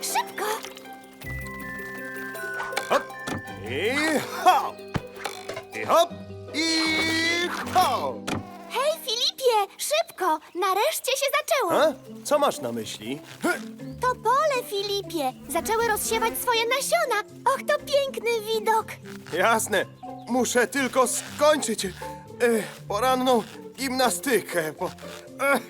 Szybko! I hop! I hop! I hop! Filipie, szybko! Nareszcie się zaczęło! A? Co masz na myśli? To pole, Filipie! Zaczęły rozsiewać swoje nasiona! Och, to piękny widok! Jasne, muszę tylko skończyć e, poranną gimnastykę. Bo, e, e,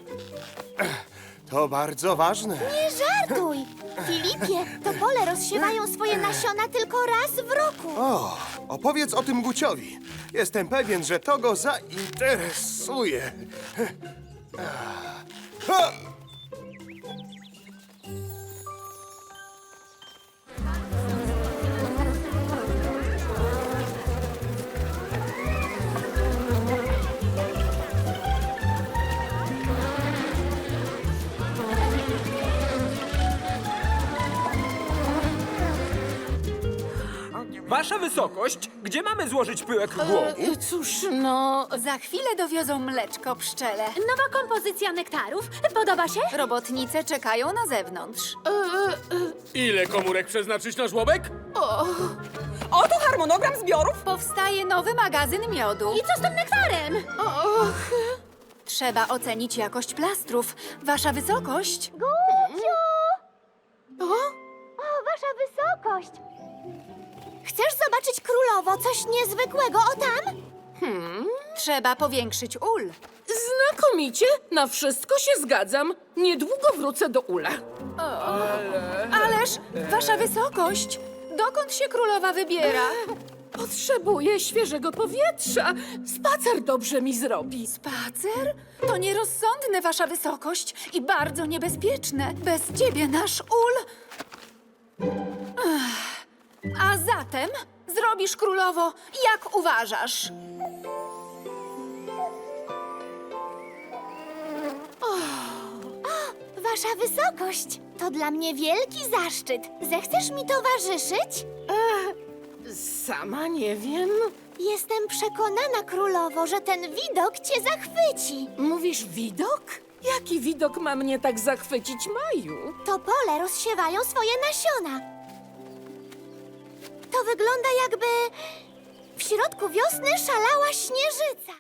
to bardzo ważne. Nie żartuj! Filipie, to pole rozsiewają swoje nasiona tylko raz w roku. O, opowiedz o tym Guciowi. Jestem pewien, że to go zainteresuje. Ha! Wasza wysokość, gdzie mamy złożyć pyłek głowu? E, Cóż, no... Za chwilę dowiozą mleczko pszczele. Nowa kompozycja nektarów. Podoba się? Robotnice czekają na zewnątrz. Ile komórek przeznaczyć na żłobek? Oto harmonogram zbiorów. Powstaje nowy magazyn miodu. I co z tym nektarem? Trzeba ocenić jakość plastrów. Wasza wysokość. Guciu! O? O, wasza wysokość! Chcesz zobaczyć królowo coś niezwykłego o tam? Trzeba powiększyć ul. Znakomicie, na wszystko się zgadzam. Niedługo wrócę do ula. Ależ, wasza wysokość, dokąd się królowa wybiera? Potrzebuję świeżego powietrza. Spacer dobrze mi zrobi. Spacer? To nierozsądne, wasza wysokość, i bardzo niebezpieczne. Bez ciebie nasz ul. A zatem zrobisz królowo, jak uważasz. Wasza wysokość, to dla mnie wielki zaszczyt. Zechcesz mi towarzyszyć? Sama nie wiem. Jestem przekonana, królowo, że ten widok cię zachwyci. Mówisz widok? Jaki widok ma mnie tak zachwycić, Maju? To pole rozsiewają swoje nasiona. Wygląda jakby w środku wiosny szalała śnieżyca.